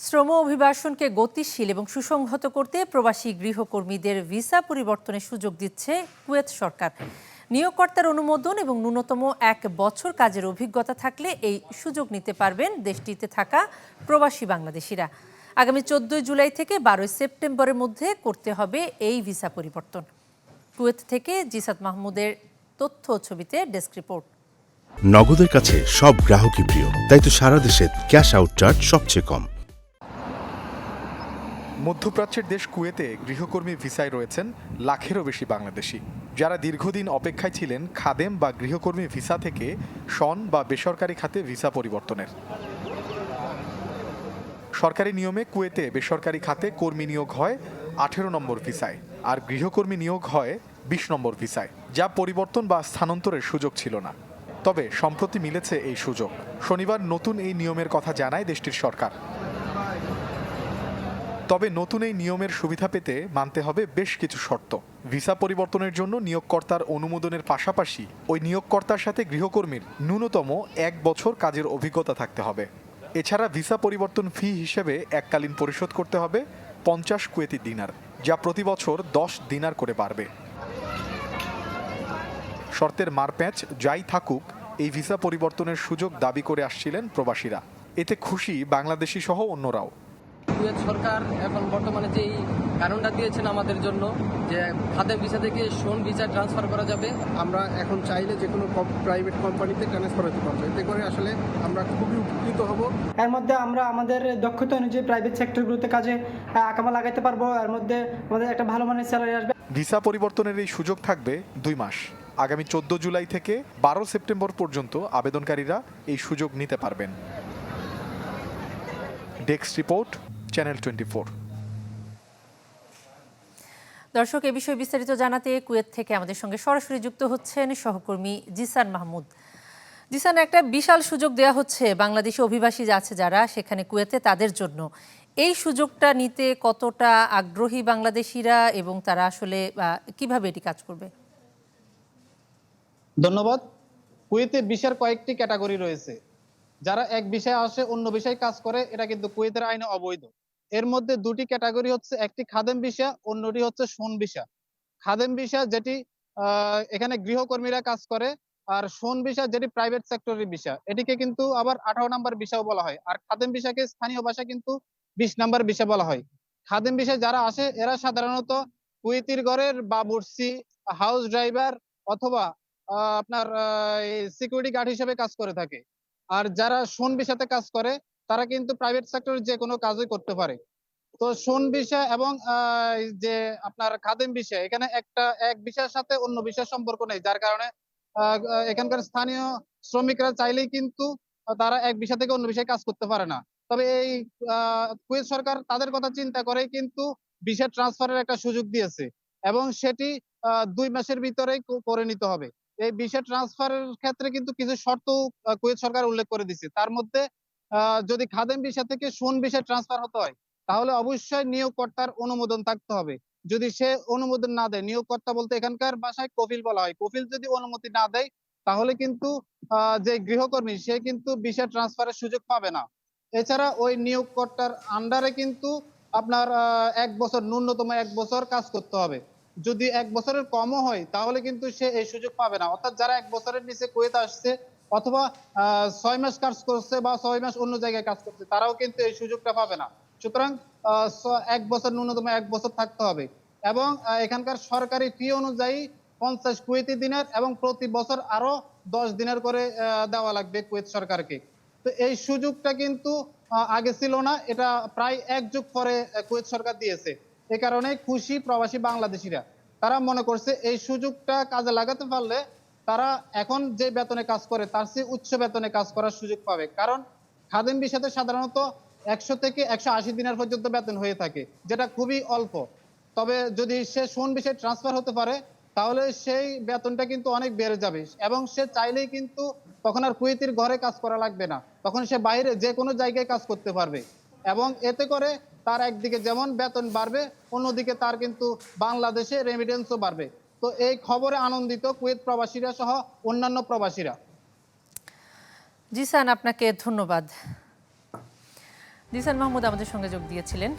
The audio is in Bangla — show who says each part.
Speaker 1: শ্রম অভিবাসনকে গতিশীল এবং সুসংহত করতে প্রবাসী গৃহকর্মীদের ভিসা পরিবর্তনের সুযোগ দিচ্ছে কুয়েত সরকার। নিয়োগকর্তার অনুমোদন এবং ন্যূনতম এক বছর কাজের অভিজ্ঞতা থাকলে এই সুযোগ নিতে পারবেন দেশটিতে থাকা প্রবাসী বাংলাদেশিরা। আগামী চোদ্দই জুলাই থেকে বারোই সেপ্টেম্বরের মধ্যে করতে হবে এই ভিসা পরিবর্তন। কুয়েত থেকে জিসাদ মাহমুদের তথ্য ছবিতে ডেস্ক রিপোর্ট।
Speaker 2: নগদের কাছে সব গ্রাহকই প্রিয়, তাই তো সারা দেশে ক্যাশ আউট চার্জ সবচেয়ে কম।
Speaker 3: মধ্যপ্রাচ্যের দেশ কুয়েতে গৃহকর্মী ভিসায় রয়েছেন লাখেরও বেশি বাংলাদেশি। যারা দীর্ঘদিন অপেক্ষায় ছিলেন খাদেম বা গৃহকর্মী ভিসা থেকে শন বা বেসরকারি খাতে ভিসা পরিবর্তনের। সরকারি নিয়মে কুয়েতে বেসরকারি খাতে কর্মী নিয়োগ হয় আঠেরো নম্বর ভিসায় আর গৃহকর্মী নিয়োগ হয় বিশ নম্বর ভিসায়, যা পরিবর্তন বা স্থানান্তরের সুযোগ ছিল না। তবে সম্প্রতি মিলেছে এই সুযোগ। শনিবার নতুন এই নিয়মের কথা জানায় দেশটির সরকার। তবে নতুন এই নিয়মের সুবিধা পেতে মানতে হবে বেশ কিছু শর্ত। ভিসা পরিবর্তনের জন্য নিয়োগকর্তার অনুমোদনের পাশাপাশি ওই নিয়োগকর্তার সাথে গৃহকর্মীর ন্যূনতম এক বছর কাজের অভিজ্ঞতা থাকতে হবে। এছাড়া ভিসা পরিবর্তন ফি হিসেবে এককালীন পরিশোধ করতে হবে পঞ্চাশ কুয়েতি দিনার, যা প্রতি বছর দশ দিনার করে বাড়বে। শর্তের মারপ্যাঁচ যাই থাকুক, এই ভিসা পরিবর্তনের সুযোগ দাবি করে আসছিলেন প্রবাসীরা। এতে খুশি বাংলাদেশি সহ অন্যরাও।
Speaker 4: কুয়েত সরকার এখন বর্তমানে যেই কারণটা দিয়েছেন আমাদের জন্য যে খাদের ভিসা থেকে সোন ভিসা ট্রান্সফার করা যাবে
Speaker 5: আমরা এখন চাইলে যে কোনো প্রাইভেট কোম্পানিতে ট্রান্সফার হতে পারব। এতে করে আসলে আমরা খুবই উপকৃত হব।
Speaker 6: এর মধ্যে আমরা আমাদের দক্ষতা অনুযায়ী প্রাইভেট সেক্টরগুলোতে কাজে আকামা লাগাতে পারব। এর মধ্যে আমাদের একটা ভালো মানের স্যালারি আসবে।
Speaker 3: ভিসা পরিবর্তনের এই সুযোগ থাকবে দুই মাস। আগামী চোদ্দ জুলাই থেকে বারো সেপ্টেম্বর পর্যন্ত আবেদনকারীরা এই সুযোগ নিতে পারবেন। ডেস্ক রিপোর্ট চ্যানেল টোয়েন্টি
Speaker 1: দর্শক এ বিষয়ে বিস্তারিত জানাতে কুয়েত থেকে আমাদের সঙ্গে সরাসরি যুক্ত হচ্ছেন সহকর্মী জিসান মাহমুদ। জিসান একটা বিশাল সুযোগ দেওয়া হচ্ছে বাংলাদেশি অভিবাসী আছে যারা সেখানে কুয়েতে তাদের জন্য। এই সুযোগটা নিতে কতটা আগ্রহী বাংলাদেশিরা এবং তারা আসলে আহ, কীভাবে এটি কাজ করবে?
Speaker 7: ধন্যবাদ। কুয়েতে বিষয়ের কয়েকটি ক্যাটাগরি রয়েছে। যারা এক বিষয়ে আসে অন্য বিষয়ে কাজ করে এটা কিন্তু কুয়েতের আইনে অবৈধ। এর মধ্যে দুটি ক্যাটাগরি হচ্ছে, একটি খাদেম বিষয় অন্যটি হচ্ছে সোন বিষয় খাদেম বিষয় যেটি এখানে গৃহকর্মীরা কাজ করে, আর সোন বিষয় যেটি প্রাইভেট সেক্টরের বিষয় এটিকে কিন্তু আবার আঠারো নাম্বার বিষয় বলা হয়। আর খাদেম বিষয়কে স্থানীয় ভাষায় কিন্তু বিশ নাম্বার বিষয় বলা হয়। খাদেম বিষয় যারা আসে, এরা সাধারণত কুয়েতির ঘরের বা বাবুর্চি হাউস ড্রাইভার অথবা আপনার সিকিউরিটি গার্ড হিসেবে কাজ করে থাকে। আর যারা সোন বিষয়তে কাজ করে তারা কিন্তু প্রাইভেট সেক্টরে যে কোনো কাজই করতে পারে। তো সোন বিষয় এবং যে আপনার খাদেম বিষয়, এখানে একটা, এক বিষয়ের সাথে অন্য বিষয়ের সম্পর্ক নেই, যার কারণে এখানকার স্থানীয় শ্রমিকরা চাইলেই কিন্তু তারা এক বিষয় থেকে অন্য বিষয়ে কাজ করতে পারে না। তবে এই কুয়েত সরকার তাদের কথা চিন্তা করে কিন্তু বিষয় ট্রান্সফারের একটা সুযোগ দিয়েছে এবং সেটি দুই মাসের ভিতরেই করে নিতে হবে। এই বিষয় ট্রান্সফারের ক্ষেত্রে কিন্তু কিছু শর্ত কুয়েত সরকার উল্লেখ করে দিচ্ছে তার মধ্যে যদি খাদেম বিষয় থেকে সোন বিষয় ট্রান্সফার হতে হয়, তাহলে অবশ্যই নিয়োগকর্তার অনুমোদন থাকতে হবে। যদি সে অনুমোদন না দেয়, নিয়োগকর্তা বলতে এখানকার ভাষায় কফিল বলা হয়। কফিল যদি অনুমতি না দেয়, তাহলে কিন্তু যে গৃহকর্মী, সে কিন্তু বিষয় ট্রান্সফারের সুযোগ পাবে না। এছাড়া ওই নিয়োগকর্তার আন্ডারে কিন্তু আপনার এক বছর, ন্যূনতম এক বছর কাজ করতে হবে। যদি এক বছরের কমও হয়, তাহলে কিন্তু সে এই সুযোগ পাবে না। অর্থাৎ যারা এক বছরের নিচে কুয়েত আসছে অথবা ছয় মাস কাজ করছে বা ছয় মাস অন্য জায়গায় কাজ করছে, তারাও কিন্তু এই সুযোগটা পাবে না। সুতরাং এক বছর, ন্যূনতম এক বছর থাকতে হবে এবং এখানকার সরকারি ফি অনুযায়ী পঞ্চাশ কুয়েতি দিনের এবং প্রতি বছর আরও দশ দিনের করে দেওয়া লাগবে কুয়েত সরকারকে। তো এই সুযোগটা কিন্তু আগে ছিল না, এটা প্রায় এক যুগ পরে কুয়েত সরকার দিয়েছে। এ কারণে খুশি প্রবাসী বাংলাদেশিরা, তারা মনে করছে এই সুযোগটা কাজে লাগাতে পারলে তারা এখন যে বেতনে কাজ করে, তার চেয়ে উচ্চ বেতনে কাজ করার সুযোগ পাবে। কারণ খাদেম বিষয়তে সাধারণত একশো থেকে একশো আশি দিনের পর্যন্ত বেতন হয়ে থাকে, যেটা খুবই অল্প। তবে যদি সে সোন বিষয়ে ট্রান্সফার হতে পারে, তাহলে সেই বেতনটা কিন্তু অনেক বেড়ে যাবে এবং সে চাইলেই কিন্তু তখন আর কুয়েতির ঘরে কাজ করা লাগবে না। তখন সে বাইরে যে কোনো জায়গায় কাজ করতে পারবে এবং এতে করে তার একদিকে যেমন বেতন বাড়বে, অন্যদিকে তার কিন্তু বাংলাদেশে রেমিটেন্সও বাড়বে। তো এই খবরে আনন্দিত কুয়েত প্রবাসীরা সহ অন্যান্য প্রবাসীরা।
Speaker 1: জিসান আপনাকে ধন্যবাদ। জিসান মাহমুদ আমাদের সঙ্গে যোগ দিয়েছিলেন।